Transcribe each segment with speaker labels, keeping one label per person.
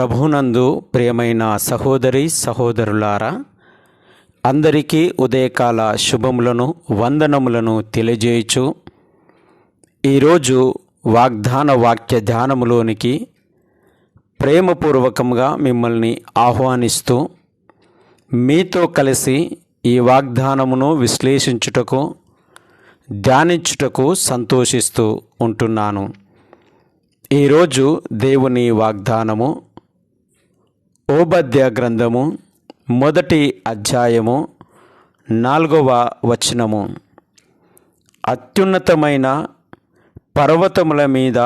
Speaker 1: ప్రభునందు ప్రియమైన సహోదరి సహోదరులారా అందరికీ ఉదయకాల శుభములను వందనములను తెలియజేయచు ఈరోజు వాగ్దాన వాక్య ధ్యానములోనికి ప్రేమపూర్వకంగా మిమ్మల్ని ఆహ్వానిస్తూ మీతో కలిసి ఈ వాగ్దానమును విశ్లేషించుటకు ధ్యానించుటకు సంతోషిస్తూ ఉంటున్నాను. ఈరోజు దేవుని వాగ్దానము ఓబద్య గ్రంథము మొదటి అధ్యాయము నాలుగవ వచనము. అత్యున్నతమైన పర్వతముల మీద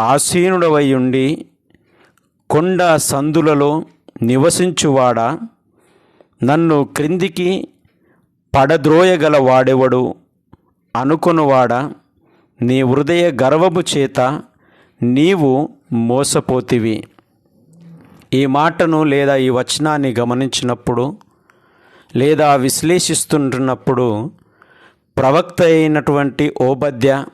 Speaker 1: ఆసీనుడవై ఉండి కొండ సందులలో నివసించువాడా? నన్ను క్రిందికి పడద్రోయగల వాడెవడు? అనుకొనువాడా? నీ హృదయ గర్వము చేత నీవు మోసపోతివి. ఈ మాటను లేదా ఈ వచనాన్ని గమనించినప్పుడు లేదా విశ్లేషిస్తుంటున్నప్పుడు ప్రవక్త అయినటువంటి ఓబద్య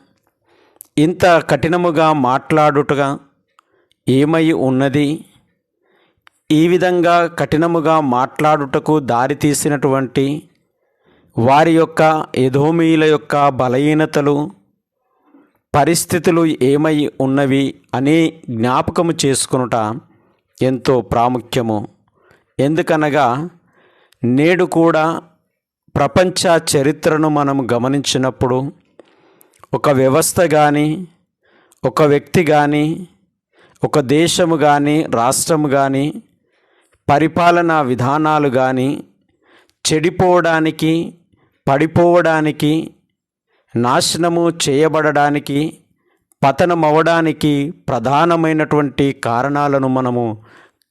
Speaker 1: ఇంత కఠినముగా మాట్లాడుటగా ఏమై ఉన్నది? ఈ విధంగా కఠినముగా మాట్లాడుటకు దారితీసినటువంటి వారి యొక్క ఎధోమీల యొక్క బలహీనతలు పరిస్థితులు ఏమై ఉన్నవి అని జ్ఞాపకము చేసుకొనుట ఎంతో ప్రాముఖ్యము. ఎందుకనగా నేడు కూడా ప్రపంచ చరిత్రను మనం గమనించినప్పుడు ఒక వ్యవస్థ కానీ ఒక వ్యక్తి కానీ ఒక దేశము కానీ రాష్ట్రము కానీ పరిపాలనా విధానాలు కానీ చెడిపోవడానికి పడిపోవడానికి నాశనము చేయబడడానికి పతనమవడానికి ప్రధానమైనటువంటి కారణాలను మనము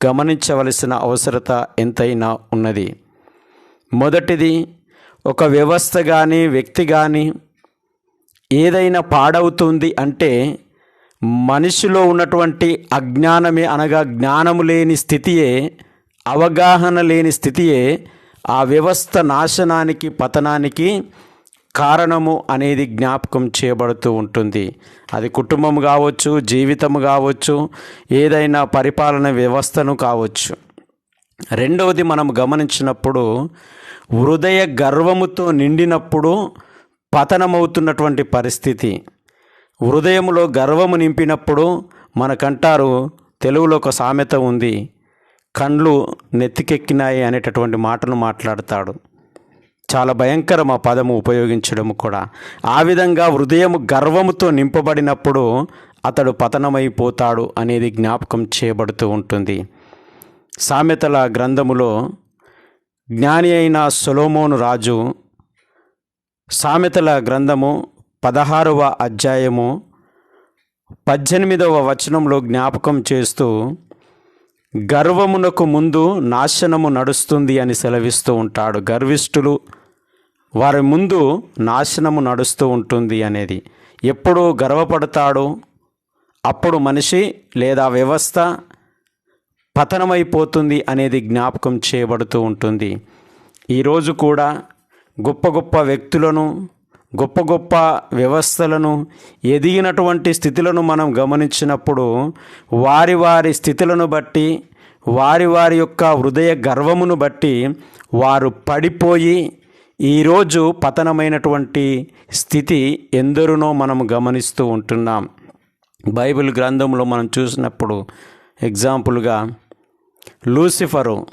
Speaker 1: గమనించవలసిన అవసరత ఎంతైనా ఉన్నది. మొదటిది ఒక వ్యవస్థ కానీ వ్యక్తి కానీ ఏదైనా పాడవుతుంది అంటే మనిషిలో ఉన్నటువంటి అజ్ఞానమే అనగా జ్ఞానము లేని స్థితియే అవగాహన లేని స్థితియే ఆ వ్యవస్థ నాశనానికి పతనానికి కారణము అనేది జ్ఞాపకం చేయబడుతూ ఉంటుంది. అది కుటుంబం కావచ్చు జీవితం కావచ్చు ఏదైనా పరిపాలన వ్యవస్థను కావచ్చు. రెండవది మనం గమనించినప్పుడు హృదయ గర్వముతో నిండినప్పుడు పతనమవుతున్నటువంటి పరిస్థితి. హృదయంలో గర్వము నింపినప్పుడు మనకంటారు తెలుగులో ఒక సామెత ఉంది కండ్లు నెత్తికెక్కినాయి అనేటటువంటి మాటను మాట్లాడతాడు. చాలా భయంకరం ఆ పదము ఉపయోగించడం కూడా. ఆ విధంగా హృదయము గర్వముతో నింపబడినప్పుడు అతడు పతనమైపోతాడు అనేది జ్ఞాపకం చేయబడుతూ ఉంటుంది. సామెతల గ్రంథములో జ్ఞాని అయిన సొలోమోను రాజు సామెతల గ్రంథము పదహారవ అధ్యాయము పద్దెనిమిదవ వచనంలో జ్ఞాపకం చేస్తూ గర్వమునకు ముందు నాశనము నడుస్తుంది అని సెలవిస్తూ ఉంటాడు. గర్విష్ఠులు వారి ముందు నాశనము నడుస్తూ ఉంటుంది అనేది. ఎప్పుడు గర్వపడతాడో? అప్పుడు మనిషి లేదా వ్యవస్థ పతనమైపోతుంది అనేది జ్ఞాపకం చేయబడుతూ ఉంటుంది. ఈరోజు కూడా గొప్ప గొప్ప వ్యక్తులను గొప్ప గొప్ప వ్యవస్థలను ఎదిగినటువంటి స్థితులను మనం గమనించినప్పుడు వారి వారి స్థితులను బట్టి వారి వారి యొక్క హృదయ గర్వమును బట్టి వారు పడిపోయి ఈరోజు పతనమైనటువంటి స్థితి ఎందరునో మనం గమనిస్తూ ఉంటున్నాం. బైబిల్ గ్రంథంలో మనం చూసినప్పుడు ఎగ్జాంపుల్గా లూసిఫరు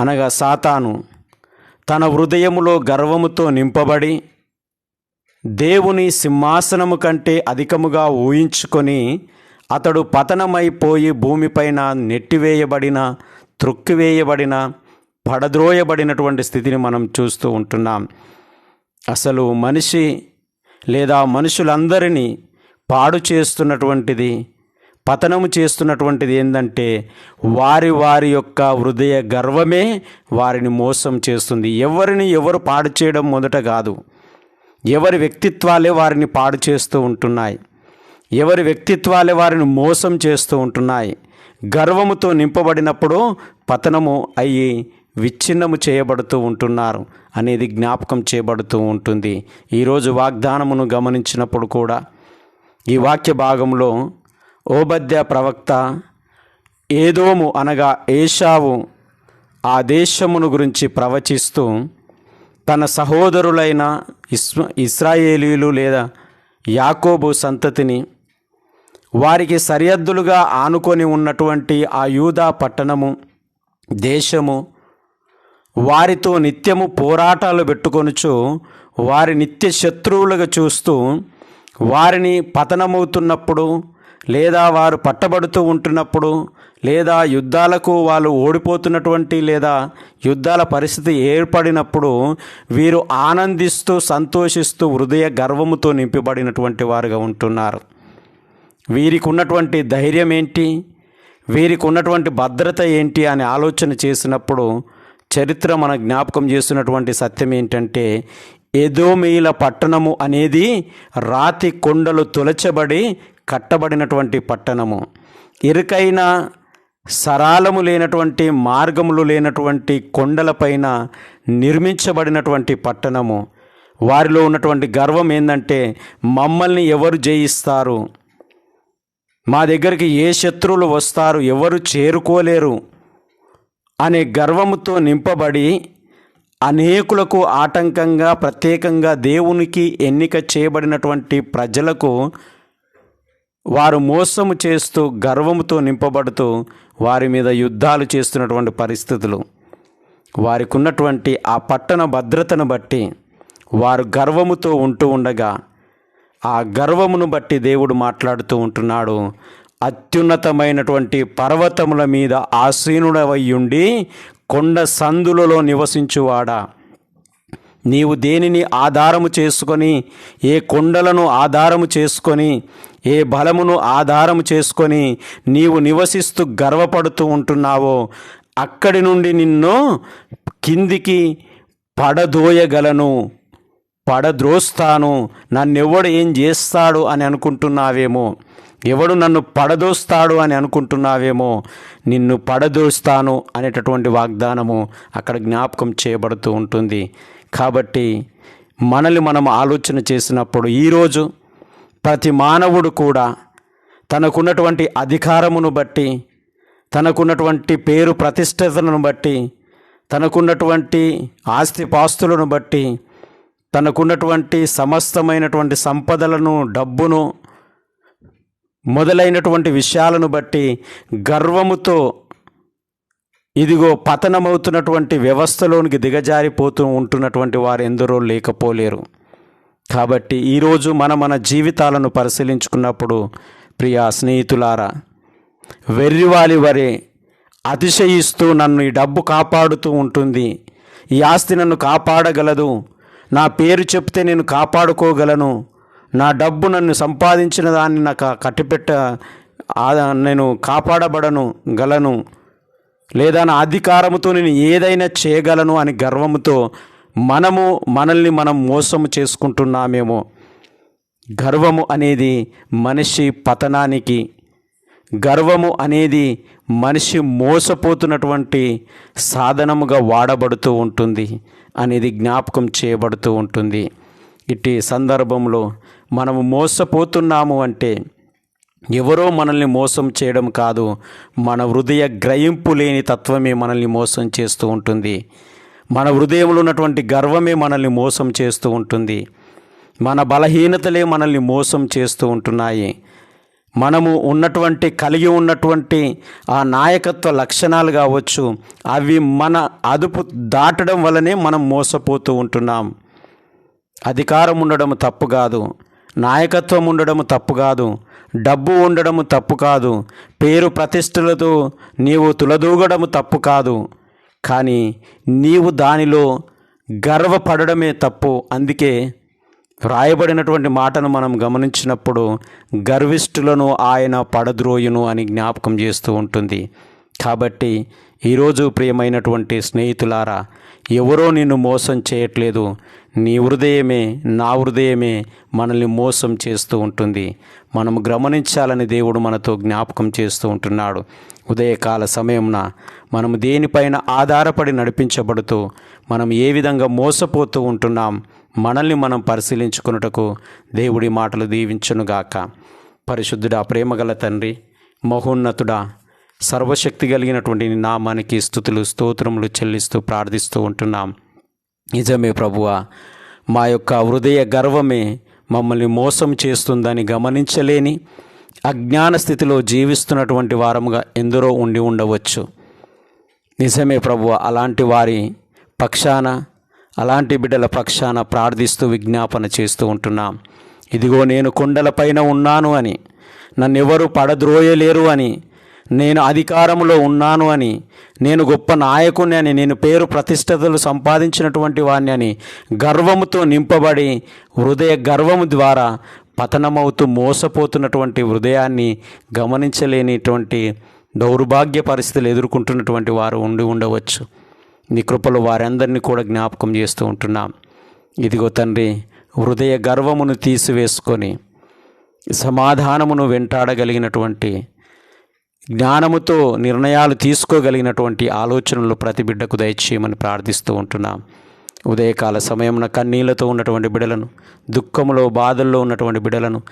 Speaker 1: అనగా సాతాను తన హృదయములో గర్వముతో నింపబడి దేవుని సింహాసనము కంటే అధికముగా ఊహించుకొని అతడు పతనమైపోయి భూమిపైన నెట్టివేయబడిన త్రొక్కివేయబడిన పడద్రోయబడినటువంటి స్థితిని మనం చూస్తూ ఉంటున్నాం. అసలు మనిషి లేదా మనుషులందరినీ పాడు చేస్తున్నటువంటిది పతనము చేస్తున్నటువంటిది ఏంటంటే వారి వారి యొక్క హృదయ గర్వమే వారిని మోసం చేస్తుంది. ఎవరిని ఎవరు పాడు చేయడం మొదట కాదు. ఎవరి వ్యక్తిత్వాలే వారిని పాడు చేస్తూ ఉంటున్నాయి. ఎవరి వ్యక్తిత్వాలే వారిని మోసం చేస్తూ ఉంటున్నాయి. గర్వముతో నింపబడినప్పుడు పతనము అయ్యి విచ్ఛిన్నము చేయబడుతూ ఉంటున్నారు అనేది జ్ఞాపకం చేయబడుతూ ఉంటుంది. ఈరోజు వాగ్దానమును గమనించినప్పుడు కూడా ఈ వాక్య భాగంలో ఓబద్య ప్రవక్త ఏదోము అనగా ఏషావు ఆ దేశమును గురించి ప్రవచిస్తూ తన సహోదరులైన ఇస్మ ఇస్రాయేలీలు లేదా యాకోబు సంతతిని వారికి సరిహద్దులుగా ఆనుకొని ఉన్నటువంటి ఆ యూదా పట్టణము దేశము వారితో నిత్యము పోరాటాలు పెట్టుకొనుచు వారి నిత్య శత్రువులుగా చూస్తూ వారిని పతనమవుతున్నప్పుడు లేదా వారు పట్టబడుతూ ఉంటున్నప్పుడు లేదా యుద్ధాలకు వాళ్ళు ఓడిపోతున్నటువంటి లేదా యుద్ధాల పరిస్థితి ఏర్పడినప్పుడు వీరు ఆనందిస్తూ సంతోషిస్తూ హృదయ గర్వముతో నింపబడినటువంటి వారుగా ఉంటున్నారు. వీరికి ఉన్నటువంటి ధైర్యం ఏంటి వీరికి ఉన్నటువంటి భద్రత ఏంటి? అని ఆలోచన చేసినప్పుడు చరిత్ర మన జ్ఞాపకం చేస్తున్నటువంటి సత్యం ఏంటంటే ఎదోమేయుల పట్టణము అనేది రాతి కొండలు తొలచబడి కట్టబడినటువంటి పట్టణము. ఇరుకైన సరాలము లేనటువంటి మార్గములు లేనటువంటి కొండలపైన నిర్మించబడినటువంటి పట్టణము. వారిలో ఉన్నటువంటి గర్వం ఏంటంటే మమ్మల్ని ఎవరు జయిస్తారు? మా దగ్గరికి ఏ శత్రువులు వస్తారు? ఎవరు చేరుకోలేరు? అనే గర్వముతో నింపబడి అనేకులకు ఆటంకంగా ప్రత్యేకంగా దేవునికి ఎన్నిక చేయబడినటువంటి ప్రజలకు వారు మోసము చేస్తూ గర్వముతో నింపబడుతూ వారి మీద యుద్ధాలు చేస్తున్నటువంటి పరిస్థితులు. వారికి ఉన్నటువంటి ఆ పట్టణ భద్రతను బట్టి వారు గర్వముతో ఉంటూ ఉండగా ఆ గర్వమును బట్టి దేవుడు మాట్లాడుతూ ఉంటున్నాడు. అత్యున్నతమైనటువంటి పర్వతముల మీద ఆసీనుడవయ్యుండి కొండ సందులలో నివసించువాడా. నీవు దేనిని ఆధారము చేసుకొని ఏ కొండలను ఆధారము చేసుకొని ఏ బలమును ఆధారము చేసుకొని నీవు నివసిస్తూ గర్వపడుతూ ఉంటున్నావో అక్కడి నుండి నిన్ను కిందికి పడదోయగలను పడద్రోస్తాను. నన్నెవడు ఏం చేస్తాడు అని అనుకుంటున్నావేమో. ఎవడు నన్ను పడదోస్తాడు అని అనుకుంటున్నావేమో నిన్ను పడదోస్తాను అనేటటువంటి వాగ్దానము అక్కడ జ్ఞాపకం చేయబడుతూ ఉంటుంది. కాబట్టి మనల్ని మనం ఆలోచన చేసినప్పుడు ఈరోజు ప్రతి మానవుడు కూడా తనకున్నటువంటి అధికారమును బట్టి తనకున్నటువంటి పేరు ప్రతిష్టతను బట్టి తనకున్నటువంటి ఆస్తిపాస్తులను బట్టి తనకున్నటువంటి సమస్తమైనటువంటి సంపదలను డబ్బును మొదలైనటువంటి విషయాలను బట్టి గర్వముతో ఇదిగో పతనమవుతున్నటువంటి వ్యవస్థలోనికి దిగజారిపోతూ ఉంటున్నటువంటి వారు ఎందరో లేకపోలేరు. కాబట్టి ఈరోజు మన మన జీవితాలను పరిశీలించుకున్నప్పుడు ప్రియా స్నేహితులారా వెర్రివాలి వరే అతిశయిస్తూ నన్ను ఈ డబ్బు కాపాడుతూ ఉంటుంది. ఈ ఆస్తి నన్ను కాపాడగలదు. నా పేరు చెప్తే నేను కాపాడుకోగలను. నా డబ్బు నన్ను సంపాదించిన దాన్ని నాకు కట్టిపెట్ట నేను కాపాడబడను గలను లేదా నా అధికారముతో నేను ఏదైనా చేయగలను అని గర్వముతో మనము మనల్ని మనం మోసం చేసుకుంటున్నామేమో. గర్వము అనేది మనిషి పతనానికి గర్వము అనేది మనిషి మోసపోతున్నటువంటి సాధనముగా వాడబడుతూ ఉంటుంది అనేది జ్ఞాపకం చేయబడుతూ ఉంటుంది. ఇట్టి సందర్భంలో మనము మోసపోతున్నాము అంటే ఎవరో మనల్ని మోసం చేయడం కాదు మన హృదయ గ్రహింపు లేని తత్వమే మనల్ని మోసం చేస్తూ ఉంటుంది. మన హృదయంలో ఉన్నటువంటి గర్వమే మనల్ని మోసం చేస్తూ ఉంటుంది. మన బలహీనతలే మనల్ని మోసం చేస్తూ ఉంటున్నాయి. మనము ఉన్నటువంటి కలిగి ఉన్నటువంటి ఆ నాయకత్వ లక్షణాలు కావచ్చు అవి మన అదుపు దాటడం వల్లనే మనం మోసపోతూ ఉంటున్నాం. అధికారం ఉండడం తప్పు కాదు. నాయకత్వం ఉండడం తప్పు కాదు. డబ్బు ఉండడం తప్పు కాదు. పేరు ప్రతిష్టలతో నీవు తులదూగడం తప్పు కాదు. కానీ నీవు దానిలో గర్వపడడమే తప్పు. అందుకే వ్రాయబడినటువంటి మాటను మనం గమనించినప్పుడు గర్విష్ఠులను ఆయన పడద్రోయును అని జ్ఞాపకం చేస్తూ ఉంటుంది. కాబట్టి ఈరోజు ప్రియమైనటువంటి స్నేహితులారా ఎవరో నిన్ను మోసం చేయట్లేదు. నీ హృదయమే నా హృదయమే మనల్ని మోసం చేస్తూ ఉంటుంది. మనం గమనించాలని దేవుడు మనతో జ్ఞాపకం చేస్తూ ఉంటున్నాడు. ఉదయకాల సమయంన మనం దేనిపైన ఆధారపడి నడిపించబడుతూ మనం ఏ విధంగా మోసపోతూ ఉంటున్నాం మనల్ని మనం పరిశీలించుకున్నటకు దేవుడి మాటలు దీవించునుగాక. పరిశుద్ధుడా ప్రేమగల తండ్రి మహోన్నతుడా సర్వశక్తి కలిగినటువంటి నామానికి స్థుతులు స్తోత్రములు చెల్లిస్తూ ప్రార్థిస్తూ ఉంటున్నాం. నిజమే ప్రభువ మా యొక్క హృదయ గర్వమే మమ్మల్ని మోసం చేస్తుందని గమనించలేని అజ్ఞాన స్థితిలో జీవిస్తున్నటువంటి వారముగా ఎందరో ఉండి ఉండవచ్చు. నిజమే ప్రభువ అలాంటి వారి పక్షాన అలాంటి బిడ్డల పక్షాన ప్రార్థిస్తూ విజ్ఞాపన చేస్తూ ఉంటున్నాం. ఇదిగో నేను కొండలపైన ఉన్నాను అని నన్నెవరు పడద్రోయలేరు అని నేను అధికారంలో ఉన్నాను అని నేను గొప్ప నాయకుని అని నేను పేరు ప్రతిష్టతలు సంపాదించినటువంటి వాడిని అని గర్వముతో నింపబడి హృదయ గర్వము ద్వారా పతనమవుతూ మోసపోతున్నటువంటి హృదయాన్ని గమనించలేనిటువంటి దౌర్భాగ్య పరిస్థితులు ఎదుర్కొంటున్నటువంటి వారు ఉండి ఉండవచ్చు. నీ కృపలో వారందరినీ కూడా జ్ఞాపకం చేస్తూ ఉంటున్నాం. ఇదిగో తండ్రి హృదయ గర్వమును తీసివేసుకొని సమాధానమును వెంటాడగలిగినటువంటి జ్ఞానముతో నిర్ణయాలు తీసుకోగలిగినటువంటి ఆలోచనలు ప్రతి బిడ్డకు దయచేయమని ప్రార్థిస్తూ ఉంటున్నాం. ఉదయకాల సమయమున కన్నీళ్ళతో ఉన్నటువంటి బిడలను దుఃఖములో బాధల్లో ఉన్నటువంటి బిడలను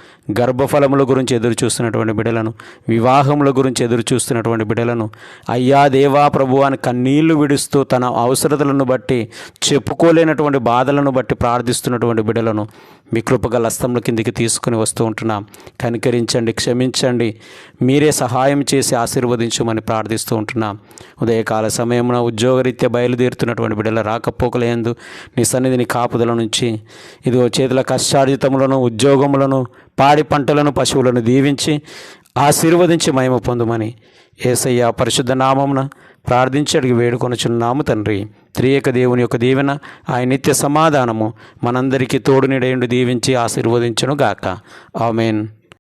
Speaker 1: గర్భఫలముల గురించి ఎదురు చూస్తున్నటువంటి బిడలను వివాహముల గురించి ఎదురు చూస్తున్నటువంటి బిడలను అయ్యా దేవా ప్రభు అని కన్నీళ్ళు విడుస్తూ తన అవసరతలను బట్టి చెప్పుకోలేనటువంటి బాధలను బట్టి ప్రార్థిస్తున్నటువంటి బిడలను మీ కృపగల హస్తంలో కిందికి తీసుకుని వస్తూ ఉంటున్నాం. కనికరించండి క్షమించండి మీరే సహాయం చేసి ఆశీర్వదించమని ప్రార్థిస్తూ ఉంటున్నాం. ఉదయకాల సమయమున ఉద్యోగరీత్యా బయలుదేరుతున్నటువంటి బిడల రాకపోకలేందు నీ సన్నిధిని కాపుదల నుంచి. ఇదిగో చేతుల కష్టార్జితములను ఉద్యోగములను పాడి పంటలను పశువులను దీవించి ఆశీర్వదించి మహిమ పొందుమని ఏసయ్య పరిశుద్ధ నామమున ప్రార్థించి అడిగి వేడుకొనుచున్నాము తండ్రి. త్రియక దేవుని యొక్క దీవెన ఆయన నిత్య సమాధానము మనందరికీ తోడునిడయుండి దీవించి ఆశీర్వదించును గాక ఆమెన్.